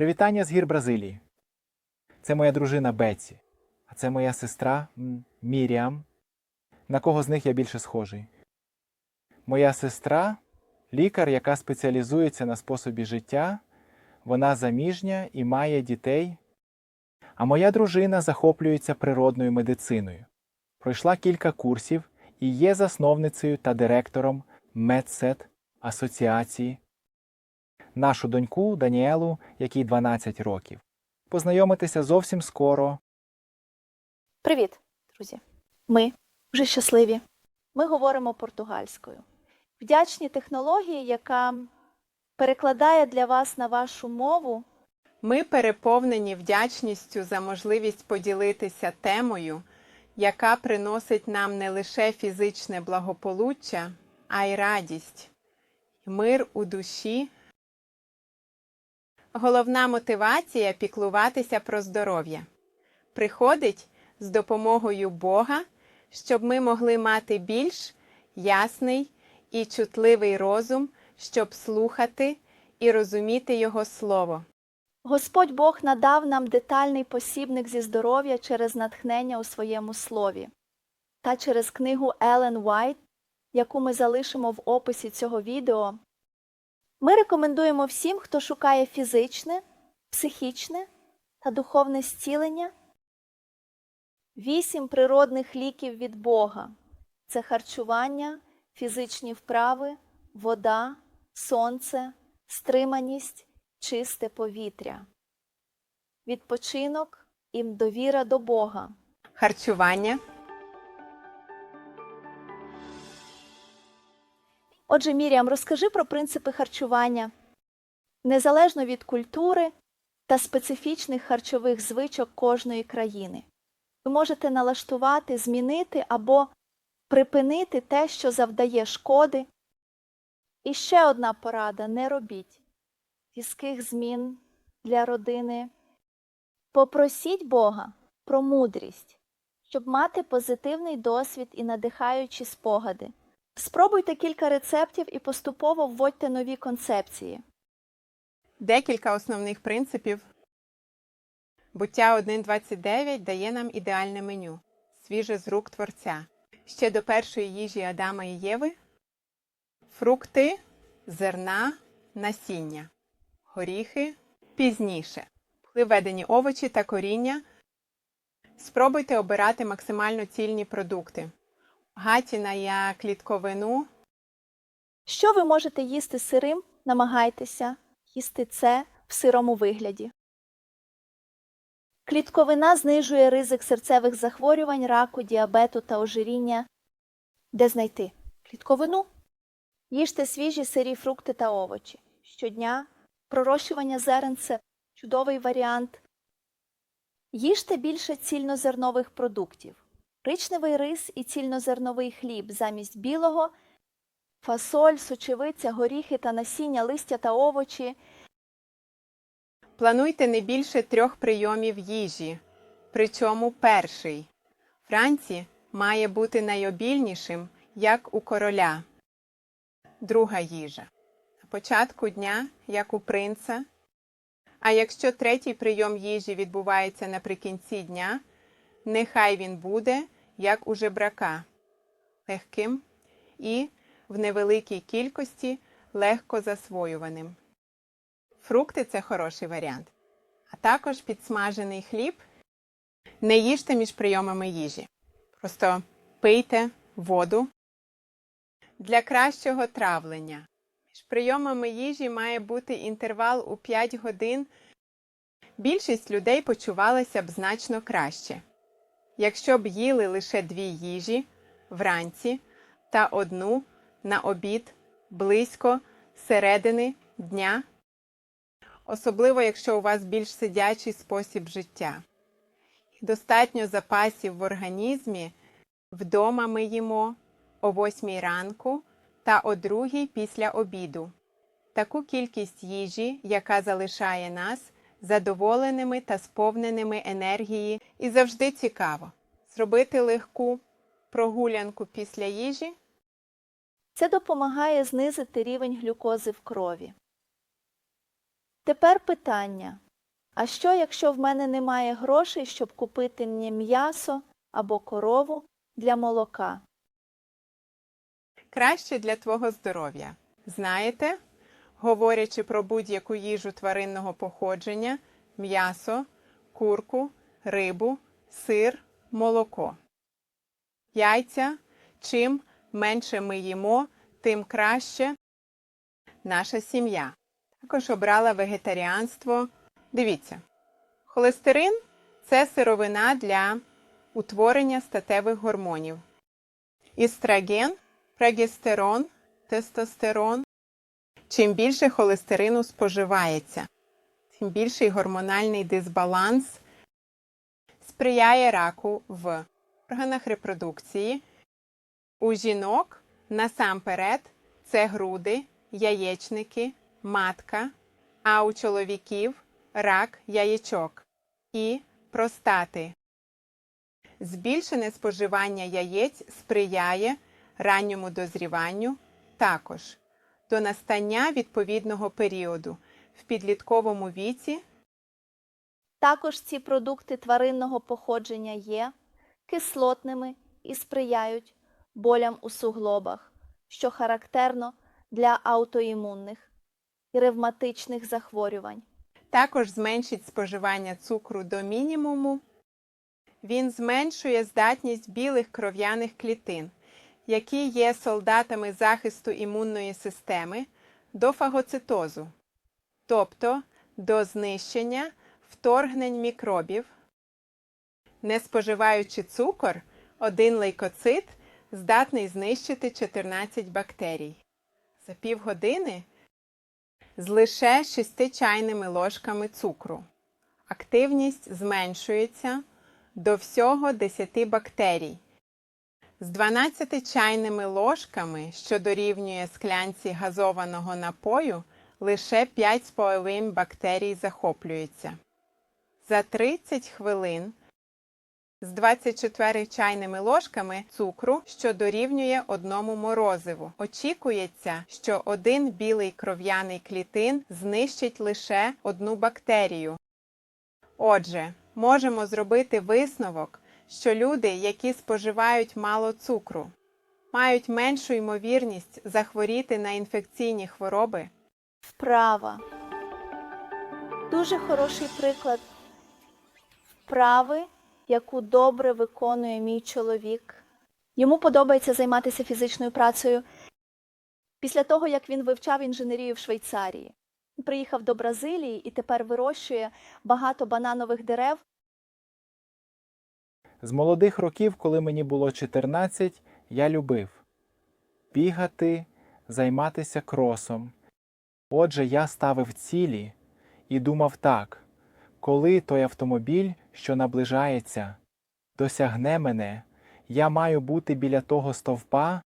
Привітання з гір Бразилії. Це моя дружина Бетсі, а це моя сестра Міріам. На кого з них я більше схожий? Моя сестра лікар, яка спеціалізується на способі життя. Вона заміжня і має дітей. А моя дружина захоплюється природною медициною. Пройшла кілька курсів і є засновницею та директором Медсет Асоціації. Нашу доньку Даніелу, якій 12 років. Познайомитися зовсім скоро. Привіт, друзі! Ми вже щасливі. Ми говоримо португальською. Вдячні технології, яка перекладає для вас на вашу мову. Ми переповнені вдячністю за можливість поділитися темою, яка приносить нам не лише фізичне благополуччя, а й радість, мир у душі. Головна мотивація піклуватися про здоров'я приходить з допомогою Бога, щоб ми могли мати більш ясний і чутливий розум, щоб слухати і розуміти Його Слово. Господь Бог надав нам детальний посібник зі здоров'я через натхнення у своєму слові та через книгу Елен Уайт, яку ми залишимо в описі цього відео. Ми рекомендуємо всім, хто шукає фізичне, психічне та духовне зцілення. Вісім природних ліків від Бога це харчування, фізичні вправи, вода, сонце, стриманість, чисте повітря, відпочинок і довіра до Бога. Харчування Отже, Міріам, розкажи про принципи харчування. Незалежно від культури та специфічних харчових звичок кожної країни. Ви можете налаштувати, змінити або припинити те, що завдає шкоди. І ще одна порада не робіть різких змін для родини. Попросіть Бога про мудрість, щоб мати позитивний досвід і надихаючі спогади. Спробуйте кілька рецептів і поступово вводьте нові концепції. декілька основних принципів. Буття 1.29 дає нам ідеальне меню, свіже з рук творця. Ще до першої їжі Адама і Єви фрукти, зерна, насіння, горіхи пізніше, виведені овочі та коріння. Спробуйте обирати максимально цільні продукти. Гаті на клітковину, Що ви можете їсти сирим, намагайтеся їсти це в сирому вигляді. Клітковина знижує ризик серцевих захворювань, раку, діабету та ожиріння. Де знайти клітковину? Їжте свіжі сирі фрукти та овочі. Щодня пророщування зерен це чудовий варіант. Їжте більше цільнозернових продуктів. Ричневий рис і цільнозерновий хліб замість білого, фасоль, сочевиця, горіхи та насіння, листя та овочі. Плануйте не більше трьох прийомів їжі, причому перший. Вранці має бути найобільнішим, як у короля. Друга їжа. На початку дня, як у принца. А якщо третій прийом їжі відбувається наприкінці дня, нехай він буде, як у жебрака, легким і в невеликій кількості легко засвоюваним. Фрукти це хороший варіант. А також підсмажений хліб. Не їжте між прийомами їжі. Просто пийте воду. Для кращого травлення. Між прийомами їжі має бути інтервал у 5 годин. Більшість людей почувалася б значно краще. Якщо б їли лише дві їжі вранці та одну на обід близько середини дня особливо якщо у вас більш сидячий спосіб життя. Достатньо запасів в організмі. Вдома ми їмо о 8 ранку та о 2 після обіду. Таку кількість їжі, яка залишає нас задоволеними та сповненими енергії, і завжди цікаво зробити легку прогулянку після їжі Це допомагає знизити рівень глюкози в крові. Тепер питання: А що, якщо в мене немає грошей, щоб купити мені м'ясо або корову для молока? Краще для твого здоров'я. Знаєте, говорячи про будь-яку їжу тваринного походження, м'ясо, курку, рибу, сир, молоко. Яйця. Чим менше ми їмо, тим краще наша сім'я. Також обрала вегетаріанство. Дивіться, холестерин це сировина для утворення статевих гормонів. Істраген, прогестерон, тестостерон. Чим більше холестерину споживається, тим більший гормональний дисбаланс сприяє раку в органах репродукції. У жінок насамперед це груди, яєчники, матка, а у чоловіків рак яєчок і простати. Збільшене споживання яєць сприяє ранньому дозріванню також до настання відповідного періоду в підлітковому віці Також ці продукти тваринного походження є кислотними і сприяють болям у суглобах, що характерно для аутоімунних і ревматичних захворювань. також зменшить споживання цукру до мінімуму. Він зменшує здатність білих кров'яних клітин, які є солдатами захисту імунної системи, до фагоцитозу, тобто до знищення вторгнень мікробів. Не споживаючи цукор, один лейкоцит здатний знищити 14 бактерій. За півгодини з лише 6 чайними ложками цукру. Активність зменшується до всього 10 бактерій. З 12 чайними ложками, що дорівнює склянці газованого напою, лише 5,5 бактерій захоплюється. За 30 хвилин з 24 чайними ложками цукру, що дорівнює одному морозиву. Очікується, що один білий кров'яний клітин знищить лише одну бактерію. Отже, можемо зробити висновок, що люди, які споживають мало цукру, мають меншу ймовірність захворіти на інфекційні хвороби, Вправа. Дуже хороший приклад вправи, яку добре виконує мій чоловік. Йому подобається займатися фізичною працею. Після того, як він вивчав інженерію в Швейцарії, він приїхав до Бразилії і тепер вирощує багато бананових дерев. З молодих років, коли мені було 14, я любив бігати, займатися кросом. Отже, я ставив цілі і думав так: коли той автомобіль, що наближається, досягне мене, я маю бути біля того стовпа.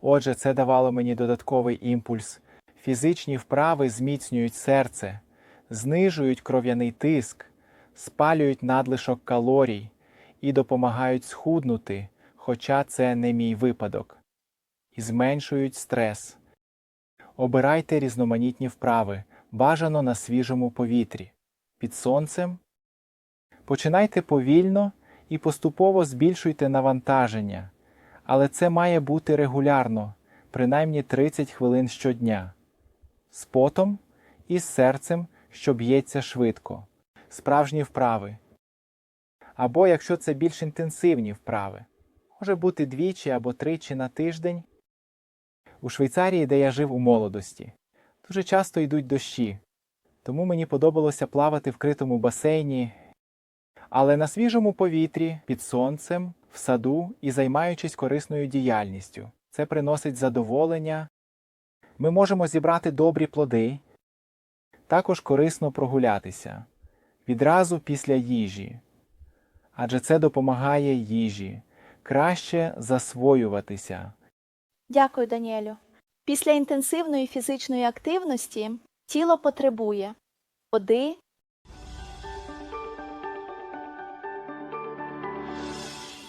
Отже, це давало мені додатковий імпульс. Фізичні вправи зміцнюють серце, знижують кров'яний тиск, спалюють надлишок калорій і допомагають схуднути, хоча це не мій випадок, і зменшують стрес. Обирайте різноманітні вправи, бажано на свіжому повітрі, під сонцем. Починайте повільно і поступово збільшуйте навантаження, але це має бути регулярно, принаймні 30 хвилин щодня, з потом і з серцем, що б'ється швидко, справжні вправи. Або якщо це більш інтенсивні вправи, може бути двічі або тричі на тиждень. У Швейцарії, де я жив у молодості, дуже часто йдуть дощі, тому мені подобалося плавати в критому басейні, але на свіжому повітрі, під сонцем, в саду і займаючись корисною діяльністю. Це приносить задоволення. Ми можемо зібрати добрі плоди, також корисно прогулятися відразу після їжі, адже це допомагає їжі краще засвоюватися. Дякую, Даніелю. Після інтенсивної фізичної активності тіло потребує води.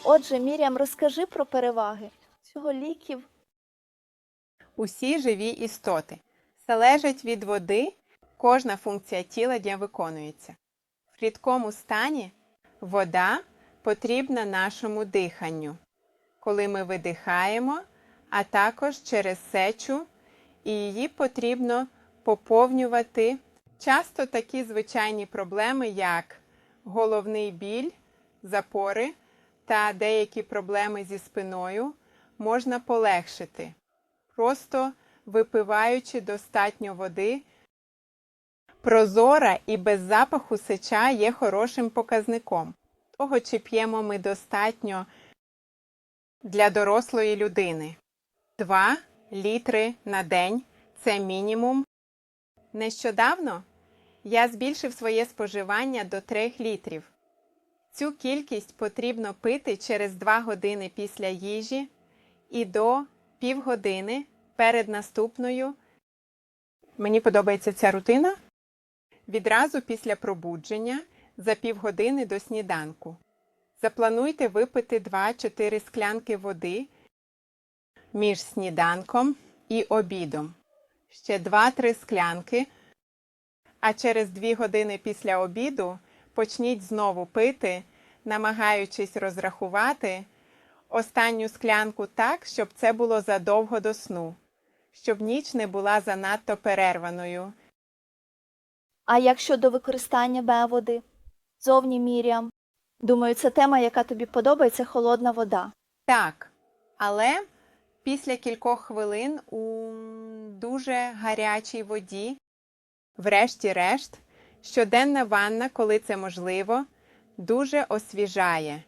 Отже, Мірям, розкажи про переваги цього ліків. Усі живі істоти залежать від води, кожна функція тіла де виконується. В рідкому стані вода потрібна нашому диханню, коли ми видихаємо, а також через сечу, і її потрібно поповнювати. Часто такі звичайні проблеми, як головний біль, запори та деякі проблеми зі спиною, можна полегшити, просто випиваючи достатньо води. Прозора і без запаху сеча є хорошим показником того, чи п'ємо ми достатньо для дорослої людини. 2 літри на день це мінімум. Нещодавно я збільшив своє споживання до 3 літрів. Цю кількість потрібно пити через 2 години після їжі і до півгодини перед наступною. Мені подобається ця рутина. Відразу після пробудження за півгодини до сніданку. Заплануйте випити 2-4 склянки води між сніданком і обідом. Ще 2-3 склянки, а через 2 години після обіду почніть знову пити, намагаючись розрахувати останню склянку так, щоб це було задовго до сну, щоб ніч не була занадто перерваною. А як щодо використання Б-води? Зовні Міріам. Думаю, це тема, яка тобі подобається холодна вода. Так, але після кількох хвилин у дуже гарячій воді, врешті-решт, щоденна ванна, коли це можливо, дуже освіжає.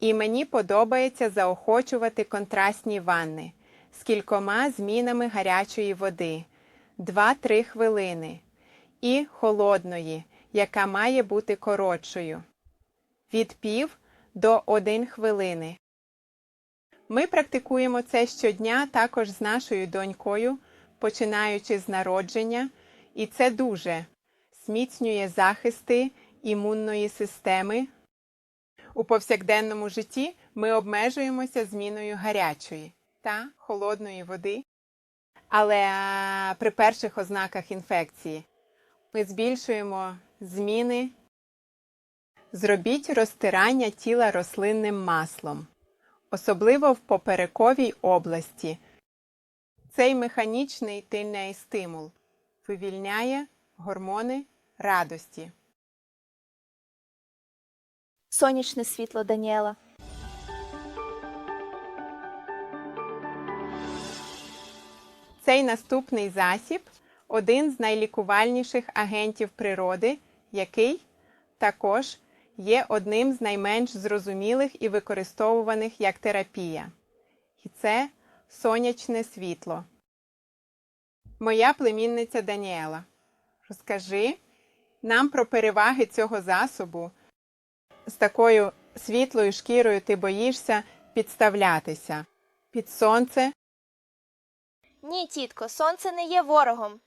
І мені подобається заохочувати контрастні ванни з кількома змінами гарячої води 2-3 хвилини і холодної, яка має бути коротшою від пів до 1 хвилини. Ми практикуємо це щодня також з нашою донькою, починаючи з народження, і це дуже зміцнює захисти імунної системи. У повсякденному житті ми обмежуємося зміною гарячої та холодної води, але при перших ознаках інфекції ми збільшуємо зміни. Зробіть розтирання тіла рослинним маслом, особливо в поперековій області. Цей механічний тильний стимул вивільняє гормони радості. Сонячне світло Даніела. Цей наступний засіб один з найлікувальніших агентів природи, який також є одним з найменш зрозумілих і використовуваних як терапія. І це сонячне світло. Моя племінниця Даніела. Розкажи нам про переваги цього засобу. З такою світлою шкірою ти боїшся підставлятися під сонце Ні, тітко, сонце не є ворогом,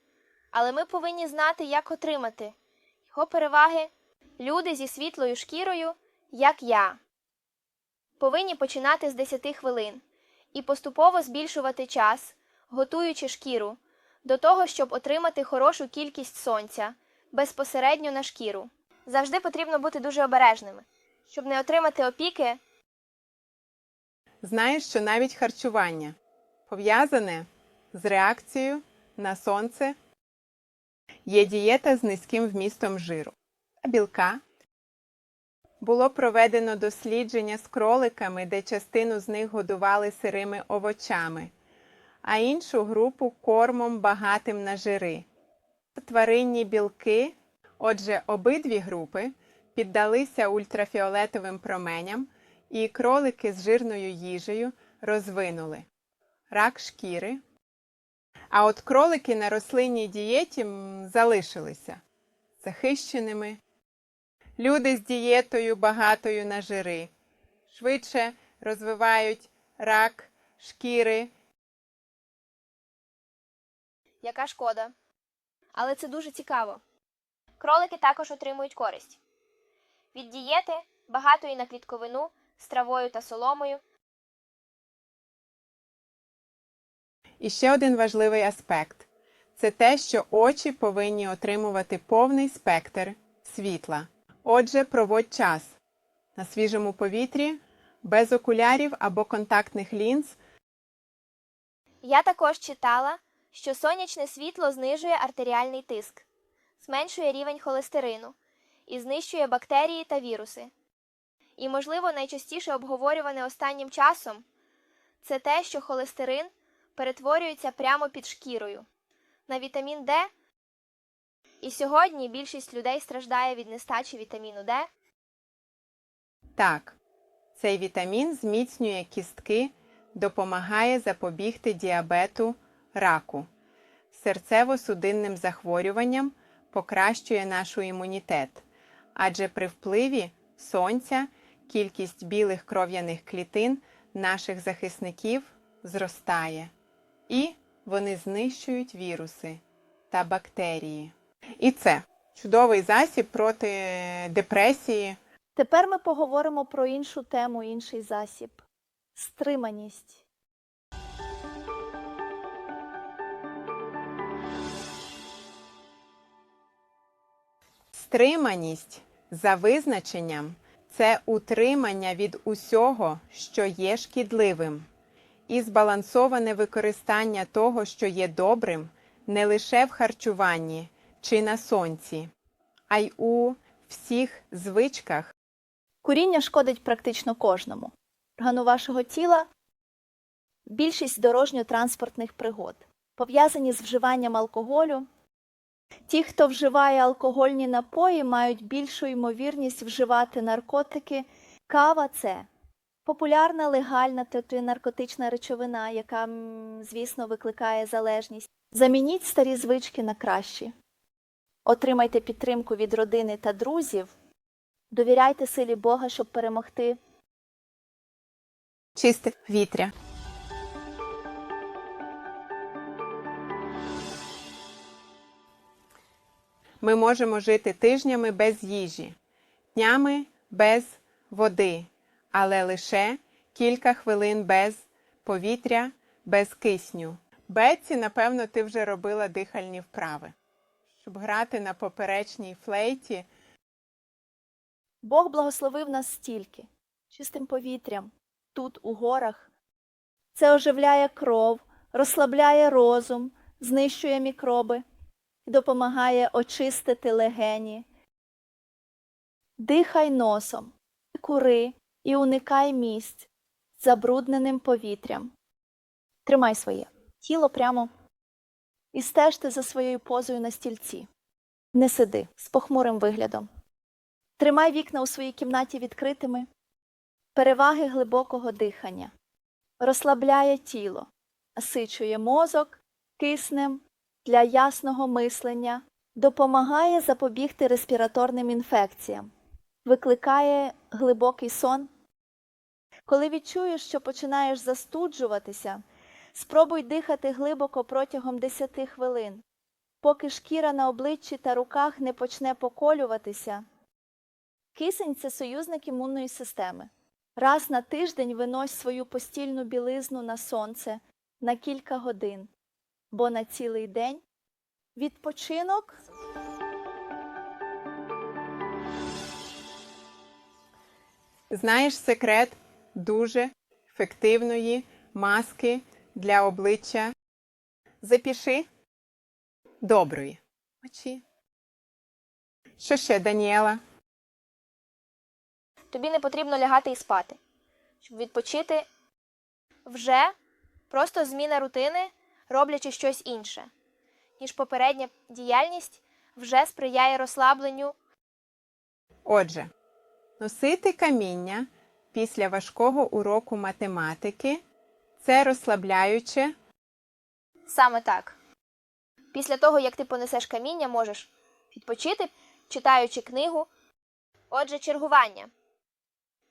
але ми повинні знати, як отримати його переваги. Люди зі світлою шкірою, як я, повинні починати з 10 хвилин і поступово збільшувати час, готуючи шкіру до того, щоб отримати хорошу кількість сонця безпосередньо на шкіру. Завжди потрібно бути дуже обережними, щоб не отримати опіки Знаєш, що навіть харчування пов'язане з реакцією на сонце є дієта з низьким вмістом жиру та білка. Було проведено дослідження з кроликами, де частину з них годували сирими овочами, а іншу групу кормом багатим на жири. Тваринні білки, отже, обидві групи піддалися ультрафіолетовим променям, і кролики з жирною їжею розвинули рак шкіри. А от кролики на рослинній дієті залишилися захищеними. Люди з дієтою багатою на жири швидше розвивають рак шкіри. Яка шкода. Але це дуже цікаво. Кролики також отримують користь від дієти, багатої на клітковину, з травою та соломою. І ще один важливий аспект це те, що очі повинні отримувати повний спектр світла. Отже, проводь час на свіжому повітрі, без окулярів або контактних лінз. Я також читала, що сонячне світло знижує артеріальний тиск, зменшує рівень холестерину і знищує бактерії та віруси. І, можливо, найчастіше обговорюване останнім часом це те, що холестерин перетворюється прямо під шкірою на вітамін Д. І сьогодні більшість людей страждає від нестачі вітаміну Д. Так, цей вітамін зміцнює кістки, допомагає запобігти діабету, раку, серцево-судинним захворюванням, покращує нашу імунітет, адже при впливі сонця кількість білих кров'яних клітин наших захисників зростає, і вони знищують віруси та бактерії. І це чудовий засіб проти депресії. Тепер ми поговоримо про іншу тему, інший засіб стриманість. Стриманість за визначенням це утримання від усього, що є шкідливим, і збалансоване використання того, що є добрим, не лише в харчуванні чи на сонці, а й у всіх звичках. Куріння шкодить практично кожному. Органу вашого тіла більшість дорожньо-транспортних пригод пов'язані з вживанням алкоголю. Ті, хто вживає алкогольні напої, мають більшу ймовірність вживати наркотики. Кава це популярна легальна наркотична речовина, яка, звісно, викликає залежність. Замініть старі звички на кращі. Отримайте підтримку від родини та друзів. Довіряйте силі Бога, щоб перемогти. Чисте вітря. Ми можемо жити тижнями без їжі, днями без води, але лише кілька хвилин без повітря, без кисню. Бетсі, напевно, ти вже робила дихальні вправи. Щоб грати на поперечній флейті, Бог благословив нас стільки чистим повітрям, тут, у горах. Це оживляє кров, розслабляє розум, знищує мікроби і допомагає очистити легені. Дихай носом, кури і уникай місць з забрудненим повітрям. Тримай своє тіло прямо і стежте за своєю позою на стільці. Не сиди з похмурим виглядом. Тримай вікна у своїй кімнаті відкритими. Переваги глибокого дихання. Розслабляє тіло, насичує мозок киснем для ясного мислення, допомагає запобігти респіраторним інфекціям, викликає глибокий сон. Коли відчуєш, що починаєш застуджуватися, спробуй дихати глибоко протягом 10 хвилин, поки шкіра на обличчі та руках не почне поколюватися. Кисень це союзник імунної системи. Раз на тиждень винось свою постільну білизну на сонце на кілька годин, бо на цілий день відпочинок Знаєш секрет дуже ефективної маски для обличчя? Запиши доброї очі. Що ще, Даніела? Тобі не потрібно лягати і спати. Щоб відпочити вже просто зміна рутини, роблячи щось інше, ніж попередня діяльність вже сприяє розслабленню. Отже, носити каміння після важкого уроку математики це розслабляюче. Саме так. Після того, як ти понесеш каміння, можеш відпочити, читаючи книгу. Отже, чергування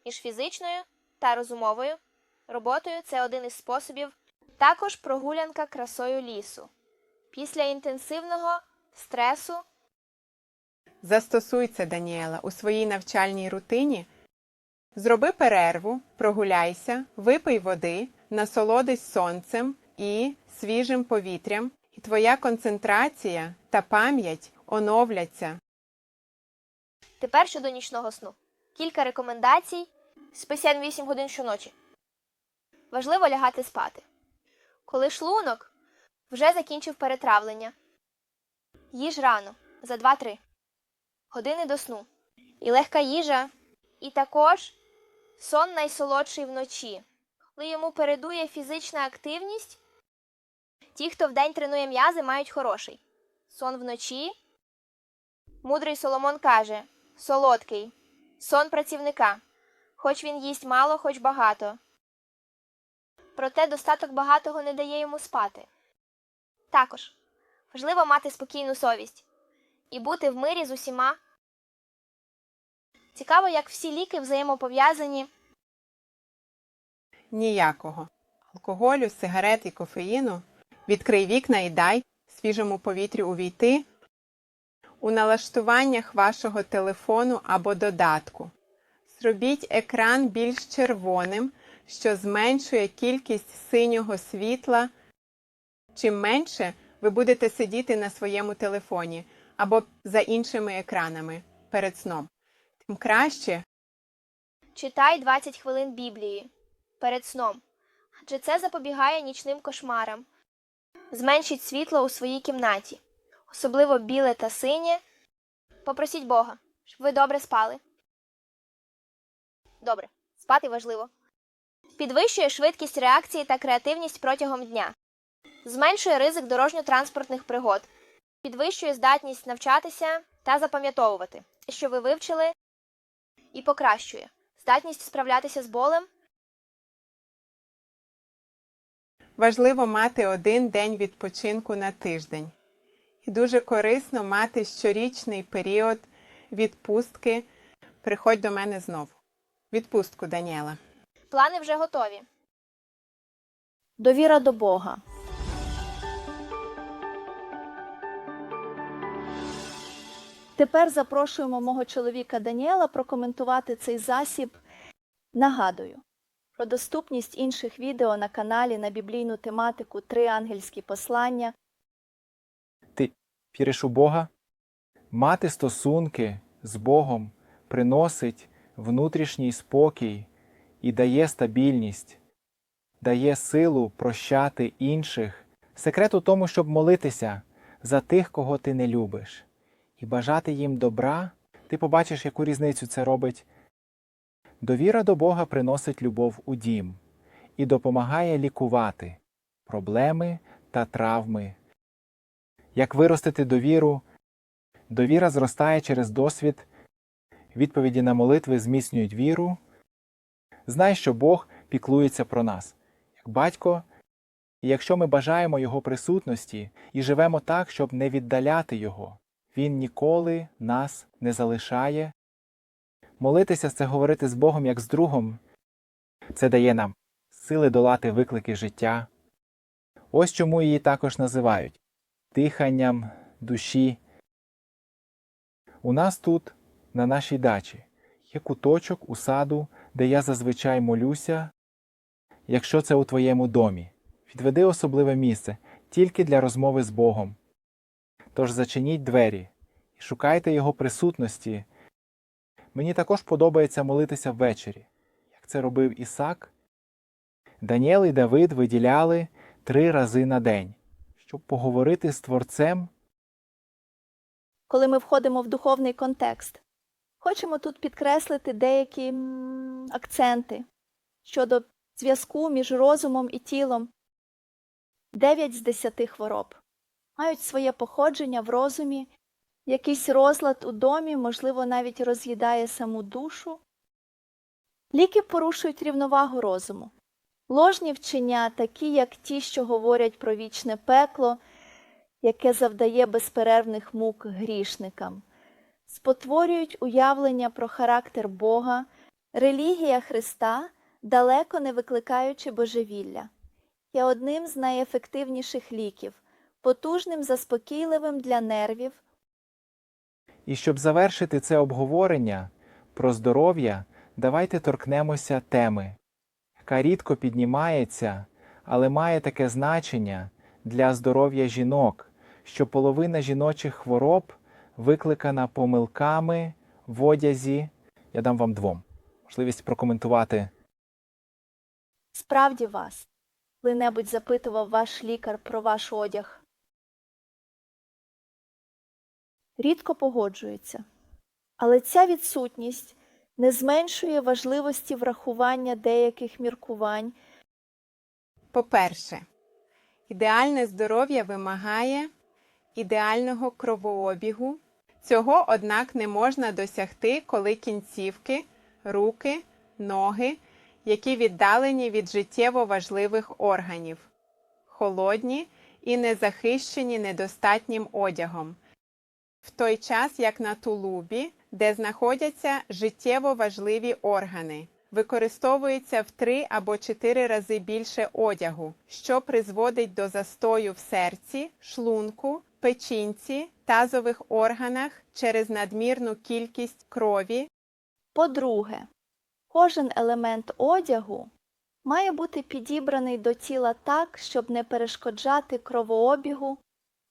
між фізичною та розумовою роботою це один із способів. Також прогулянка красою лісу. Після інтенсивного стресу Застосуй це, Даніела, у своїй навчальній рутині. Зроби перерву, прогуляйся, випий води, насолодись сонцем і свіжим повітрям, і твоя концентрація та пам'ять оновляться. Тепер щодо нічного сну. Кілька рекомендацій. Спи 7-8 годин щоночі. Важливо лягати спати. Коли шлунок вже закінчив перетравлення. Їж рано за 2-3 години до сну. І легка їжа. І також сон найсолодший вночі. Коли йому передує фізична активність, ті, хто вдень тренує м'язи, мають хороший. Сон вночі. Мудрий Соломон каже солодкий. Сон працівника. Хоч він їсть мало, хоч багато. Проте достаток багатого не дає йому спати. Також важливо мати спокійну совість і бути в мирі з усіма. Цікаво, як всі ліки взаємопов'язані. Ніякого. Алкоголю, сигарет і кофеїну. Відкрий вікна і дай свіжому повітрю увійти у налаштуваннях вашого телефону або додатку. Зробіть екран більш червоним, що зменшує кількість синього світла. Чим менше ви будете сидіти на своєму телефоні або за іншими екранами перед сном, краще Читай 20 хвилин Біблії перед сном, адже це запобігає нічним кошмарам. Зменшіть світло у своїй кімнаті, особливо біле та синє. Попросіть Бога, щоб ви добре спали. Добре, спати важливо. Підвищує швидкість реакції та креативність протягом дня. Зменшує ризик дорожньо-транспортних пригод. Підвищує здатність навчатися та запам'ятовувати, що ви вивчили, і покращує здатність справлятися з болем. Важливо мати один день відпочинку на тиждень. І дуже корисно мати щорічний період відпустки. Приходь до мене знову. Відпустку, Даніела. Плани вже готові. Довіра до Бога. Тепер запрошуємо мого чоловіка Даніела прокоментувати цей засіб. Нагадую про доступність інших відео на каналі на біблійну тематику Три ангельські послання. Ти віриш у Бога? Мати стосунки з Богом приносить внутрішній спокій і дає стабільність, дає силу прощати інших. Секрет у тому, щоб молитися за тих, кого ти не любиш, і бажати їм добра. Ти побачиш, яку різницю це робить. Довіра до Бога приносить любов у дім і допомагає лікувати проблеми та травми. Як виростити довіру? Довіра зростає через досвід, відповіді на молитви зміцнюють віру. Знай, що Бог піклується про нас, як батько, і якщо ми бажаємо Його присутності і живемо так, щоб не віддаляти Його, Він ніколи нас не залишає. Молитися це говорити з Богом як з другом. Це дає нам сили долати виклики життя. Ось чому її також називають диханням душі. У нас тут, на нашій дачі, є куточок у саду, де я зазвичай молюся, якщо це у твоєму домі. Відведи особливе місце тільки для розмови з Богом. Тож зачиніть двері і шукайте Його присутності. Мені також подобається молитися ввечері, як це робив Ісак. Даніел і Давид виділяли три рази на день, щоб поговорити з Творцем коли ми входимо в духовний контекст. Хочемо тут підкреслити деякі акценти щодо зв'язку між розумом і тілом. Дев'ять з десяти хвороб мають своє походження в розумі, якийсь розлад у домі, можливо, навіть роз'їдає саму душу. Ліки порушують рівновагу розуму. Ложні вчення, такі як ті, що говорять про вічне пекло, яке завдає безперервних мук грішникам, спотворюють уявлення про характер Бога, релігія Христа, далеко не викликаючи божевілля, є одним з найефективніших ліків, потужним заспокійливим для нервів, І щоб завершити це обговорення про здоров'я, давайте торкнемося теми, яка рідко піднімається, але має таке значення для здоров'я жінок, що половина жіночих хвороб викликана помилками в одязі. Я дам вам двом. Можливість прокоментувати. Справді вас коли-небудь запитував ваш лікар про ваш одяг. Рідко погоджується, але ця відсутність не зменшує важливості врахування деяких міркувань. По-перше, ідеальне здоров'я вимагає ідеального кровообігу. Цього, однак, не можна досягти, коли кінцівки, руки, ноги, які віддалені від життєво важливих органів, холодні і не захищені недостатнім одягом, в той час як на тулубі, де знаходяться життєво важливі органи, використовується в три або чотири рази більше одягу, що призводить до застою в серці, шлунку, печінці, тазових органах через надмірну кількість крові, По-друге, кожен елемент одягу має бути підібраний до тіла так, щоб не перешкоджати кровообігу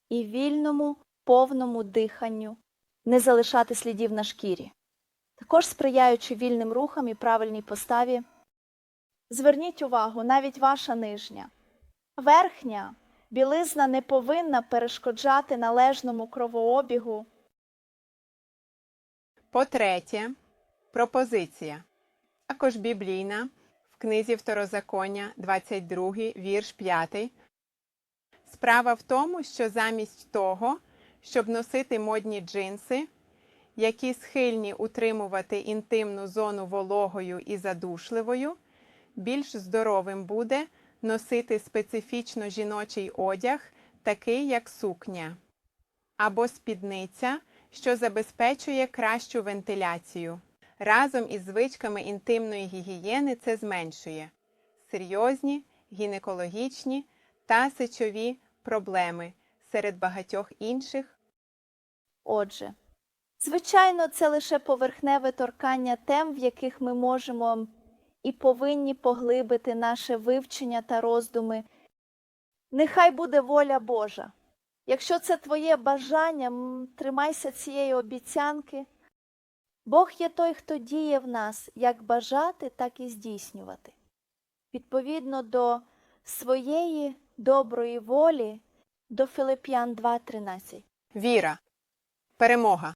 і вільному повному диханню, не залишати слідів на шкірі. Також сприяючи вільним рухам і правильній поставі. Зверніть увагу, навіть ваша нижня. Верхня білизна не повинна перешкоджати належному кровообігу По-третє, пропозиція. Також біблійна в книзі Второзаконня, 22, вірш 5. Справа в тому, що замість того, щоб носити модні джинси, які схильні утримувати інтимну зону вологою і задушливою, більш здоровим буде носити специфічно жіночий одяг, такий як сукня або спідниця, що забезпечує кращу вентиляцію. Разом із звичками інтимної гігієни це зменшує серйозні гінекологічні та сечові проблеми серед багатьох інших. Отже, звичайно, це лише поверхневе торкання тем, в яких ми можемо і повинні поглибити наше вивчення та роздуми. Нехай буде воля Божа. Якщо це твоє бажання, тримайся цієї обіцянки. Бог є той, хто діє в нас, як бажати, так і здійснювати. Відповідно до своєї доброї волі до Филип'ян 2.13. Віра, перемога.